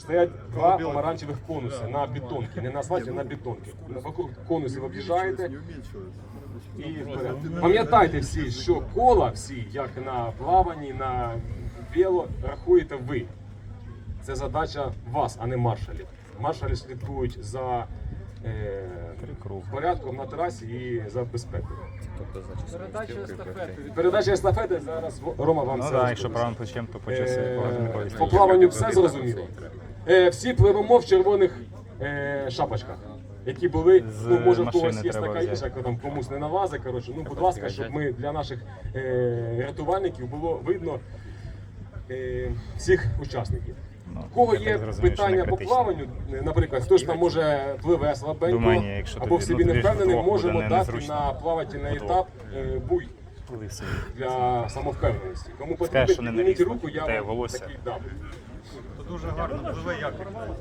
Стоять два помаранчевих конуси на бетонці, не на асфальті, а на бетонці. Вокруг конусів об'їжджаєте і вперед. Пам'ятайте всі, що кола всі, як на плаванні, на вело, рахуєте ви. Це задача вас, а не маршалів. Маршалі слідкують за е, порядком на трасі і за безпекою. Передача естафети. Передача естафети зараз Рома вам Ну це так, розповість. якщо правим плечем, то по часі Е, По плаванню все зрозуміло. Е, Всі пливемо в червоних е, шапочках, які були, З ну може в когось є така інша, яка там комусь не навазить. Коротше, ну будь ласка, щоб ми для наших е, рятувальників було видно е, всіх учасників. Ну, У кого є не питання по плаванню, е, наприклад, хтось там може пливе слабенько якщо або в собі ну, не впевнений, можемо не- дати на плавательний етап е, буй для самовпевненості. Кому потрібно, підніміть руку, я вам такий дам дуже гарно, дуже якісно.